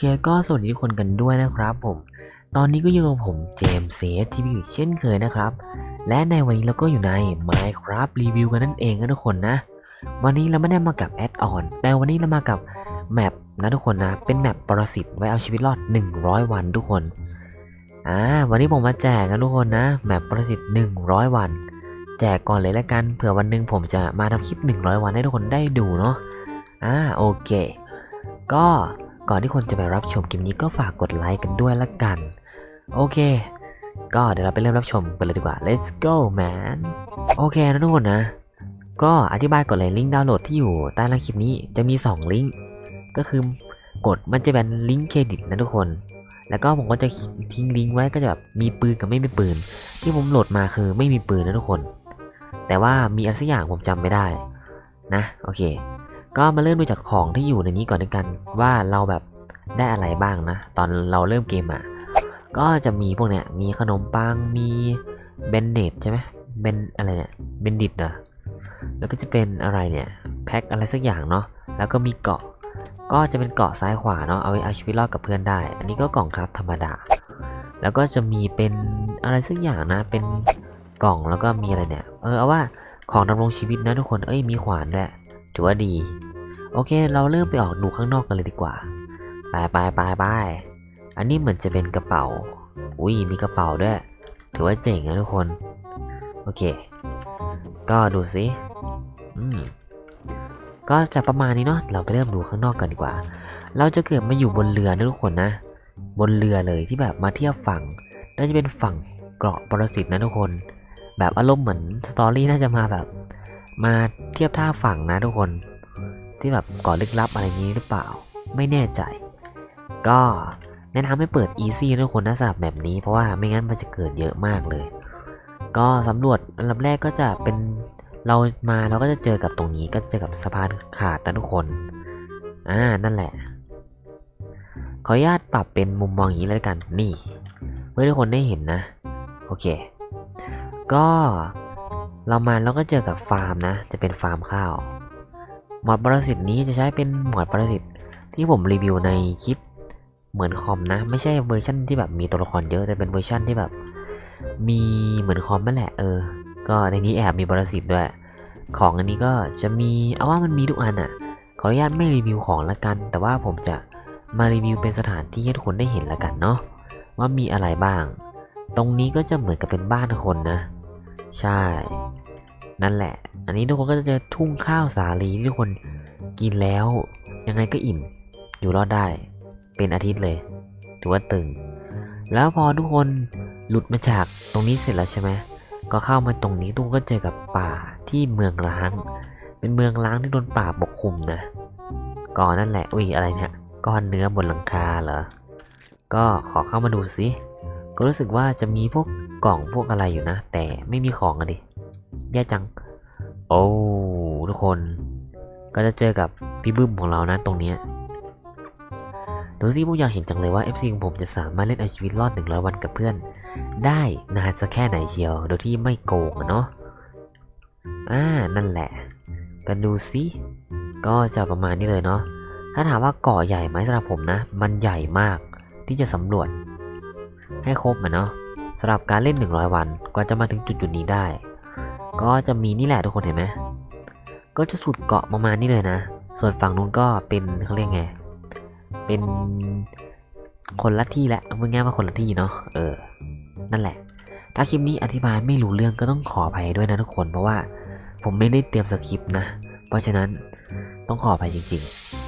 เคก็สวัสดีทุกคนกันด้วยนะครับผม ตอนนี้ก็อยู่กับผมเจมส์เซทีวีเช่นเคยนะครับ และในวันนี้เราก็อยู่ใน Minecraft Review กันนั่นเองนะทุกคนนะ วันนี้เราไม่ได้มากับแอดออน แต่วันนี้เรามากับแมปนะทุกคนนะ เป็นแมปปรสิตไว้เอาชีวิตรอด 100 วันทุกคน อ่า วันนี้ผมมาแจกนะทุกคนนะ แมปปรสิต100 วัน แจกก่อนเลยละกัน เผื่อวันหนึ่งผมจะมาทำคลิป 100 วันให้ทุกคนได้ดูเนาะ อ่า โอเค ก็ ก่อนที่คนจะไปรับชมคลิปนี้ก็ฝากกดไลค์กันด้วยละกัน โอเค ก็เดี๋ยวเราไปเริ่มรับชมกันเลยดีกว่า let's go man โอเคนะทุกคนนะ ก็อธิบายก่อนเลยลิงก์ดาวน์โหลดที่อยู่ใต้ล่างคลิปนี้จะมี 2 ลิงก์ก็คือกดมันจะเป็นลิงก์เครดิตนะทุกคนแล้วก็ผมก็จะทิ้งลิงก์ไว้ก็จะแบบมีปืนกับไม่มีปืน ที่ผมโหลดมาคือไม่มีปืนนะทุกคน แต่ว่ามีอะไรสักอย่างผมจำไม่ได้นะ โอเค ก็มาเริ่มดูจากของที่อยู่ในนี้ก่อนด้วยกัน ว่าเราแบบได้อะไรบ้างนะ ตอนเราเริ่มเกมอะก็จะมีพวกเนี้ยมีขนมปังมีเบนเนตใช่ไหมเบนอะไรเนี่ยเบนดิตเหรอแล้วก็จะเป็นอะไรเนี่ยแพ็คอะไรสักอย่างเนาะแล้วก็มีเกาะ ก็จะเป็นเกาะซ้ายขวาเนาะเอาไว้เอาชีวิตรอดกับเพื่อนได้ อันนี้ก็กล่องครับธรรมดา แล้วก็จะมีเป็นอะไรสักอย่างนะเป็นกล่องแล้วก็มีอะไรเนี่ย เออเอาว่าของดำรงชีวิตนะทุกคนเอ้ยมีขวานด้วย ถือว่าดี โอเค เราเริ่มไปออกดูข้างนอกกันเลยดีกว่า ไปไปไปไปอันนี้เหมือนจะเป็นกระเป๋า อุ้ย มีกระเป๋าด้วย ถือว่าเจ๋งนะทุกคน โอเค ก็ดูสิ อืม ก็จะประมาณนี้เนาะ เราไปเริ่มดูข้างนอกกันดีกว่า เราจะเกิดมาอยู่บนเรือนะทุกคนนะ บนเรือเลยที่แบบมาเทียบฝั่ง น่าจะเป็นฝั่งเกาะปรสิตนะทุกคน แบบอารมณ์เหมือนสตอรี่น่าจะมาแบบ มาเทียบท่าฝั่งนะทุกคน ที่แบบก่อลึกลับอะไรนี้หรือเปล่า ไม่แน่ใจ ก็แนะนำให้เปิด easy นะทุกคนนะสำหรับแบบนี้ เพราะว่าไม่งั้นมันจะเกิดเยอะมากเลย ก็สำรวจอันดับแรกก็จะเป็นเรามาเราก็จะเจอกับตรงนี้ก็จะเจอกับสะพานขาดนะทุกคน อ่านั่นแหละ ขออนุญาตปรับเป็นมุมมองอย่างนี้เลยกัน นี่เพื่อให้ทุกคนได้เห็นนะ โอเค ก็ เรามาเราก็เจอกับฟาร์มนะ จะเป็นฟาร์มข้าว หมอดปรสิตนี้จะใช้เป็นหมอดปรสิตที่ผมรีวิวในคลิปเหมือนคอมนะ ไม่ใช่เวอร์ชันที่แบบมีตัวละครเยอะแต่เป็นเวอร์ชันที่แบบ มีเหมือนคอมนั่นแหละเออ ก็ในนี้แอบมีปรสิตด้วย ของอันนี้ก็จะมีเอาว่ามันมีทุกอันอะ่ะ ขออนุญาตไม่รีวิวของละกัน แต่ว่าผมจะมารีวิวเป็นสถานที่ให้ทุกคนได้เห็นละกันเนาะว่ามีอะไรบ้าง ตรงนี้ก็จะเหมือนกับเป็นบ้านคนนะ ใช่ นั่นแหละ อันนี้ทุกคนก็จะเจอทุ่งข้าวสาลีที่ทุกคนกินแล้ว ยังไงก็อิ่ม อยู่รอดได้ เป็นอาทิตย์เลย ถือว่าตึง แล้วพอทุกคนหลุดมาจากตรงนี้เสร็จแล้วใช่ไหมก็เข้ามาตรงนี้ทุกคนก็เจอกับป่าที่เมืองล้าง เป็นเมืองล้างที่โดนป่าปกคลุมนะก่อนนั่นแหละอุ้ยอะไรเนี่ยก้อนเนื้อบนหลังคาเหรอก็ขอเข้ามาดูสิก็รู้สึกว่าจะมีพวกกล่องพวกอะไรอยู่นะ แต่ไม่มีของอะดิ แย่จัง โอ้ทุกคน ก็จะเจอกับพี่บึ้มของเรานะตรงเนี้ยดูสิผมอยากเห็นจังเลยว่า FC ของผมจะสามารถเล่นเอาชีวิตรอด 100 วันกับเพื่อน ได้นานสักแค่ไหนเชียว โดยที่ไม่โกงอะเนาะ อ่า นั่นแหละ กันดูสิก็จะประมาณนี้เลยเนาะ ถ้าถามว่าเกาะใหญ่ไหมสำหรับผมนะ มันใหญ่มากที่จะสำรวจ ให้ครบอะเนาะสำหรับการเล่น 100 วันกว่าจะมาถึงจุดจุดๆนี้ได้ ก็จะมีนี่แหละทุกคนเห็นไหมก็จะสุดเกาะประมาณนี้เลยนะ ส่วนฝั่งนู้นก็เป็นเขาเรียกไง เป็นคนละที่แหละเอาง่ายๆว่าคนละที่เนาะ เออ นั่นแหละ ถ้าคลิปนี้อธิบายไม่รู้เรื่องก็ต้องขออภัยด้วยนะทุกคน เพราะว่าผมไม่ได้เตรียมสคริปต์นะ เพราะฉะนั้นต้องขออภัยจริง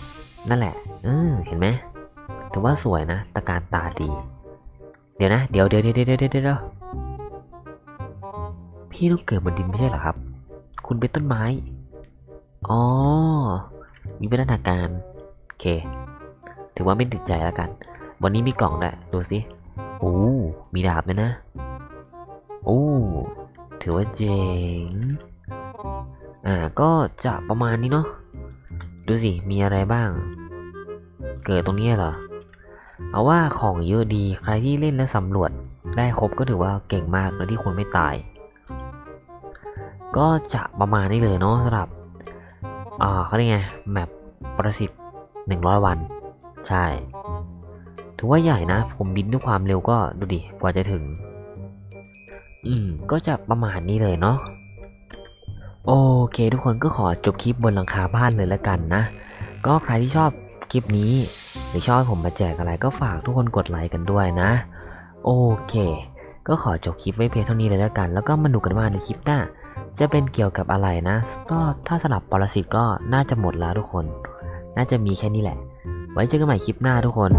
ๆ นั่นแหละ เออ เห็นไหมถือว่าสวยนะตะการตาดี เดี๋ยวนะ เดี๋ยวเดี๋ยวเดี๋ยวเดี๋ยวเดี๋ยวเดี๋ยว พี่ต้องเกิดบนดินไม่ใช่เหรอครับ คุณเป็นต้นไม้ อ๋อ มีพัฒนาการ โอเค ถือว่าไม่ติดใจแล้วกัน วันนี้มีกล่องด้วยดูสิโอ้ มีดาบด้วยนะ โอ้ ถือว่าเจ๋ง อ่า ก็จะประมาณนี้เนาะ ดูสิ มีอะไรบ้าง เกิดตรงนี้เหรอ เอาว่าของเยอะดี ใครที่เล่นและสำรวจได้ครบก็ถือว่าเก่งมากโดยที่คนไม่ตาย ก็จะประมาณนี้เลยเนาะสำหรับอ่าเขาเรียกไงแมปประสิทธิ์100วัน ใช่ถือว่าใหญ่นะ ผมบินด้วยความเร็วก็ดูดิกว่าจะถึง อืม ก็จะประมาณนี้เลยเนาะโอเค ทุกคนก็ขอจบคลิปบนหลังคาบ้านเลยละกันนะ ก็ใครที่ชอบคลิปนี้หรือชอบผมมาแจกอะไรก็ฝากทุกคนกดไลค์กันด้วยนะ โอเค ก็ขอจบคลิปไว้เพียงเท่านี้เลยแล้วกัน แล้วก็มาดูกันว่าในคลิปหน้า จะเป็นเกี่ยวกับอะไรนะ ก็ถ้าสลับปรสิตก็น่าจะหมดแล้วทุกคน น่าจะมีแค่นี้แหละ ไว้เจอกันใหม่คลิปหน้าทุกคน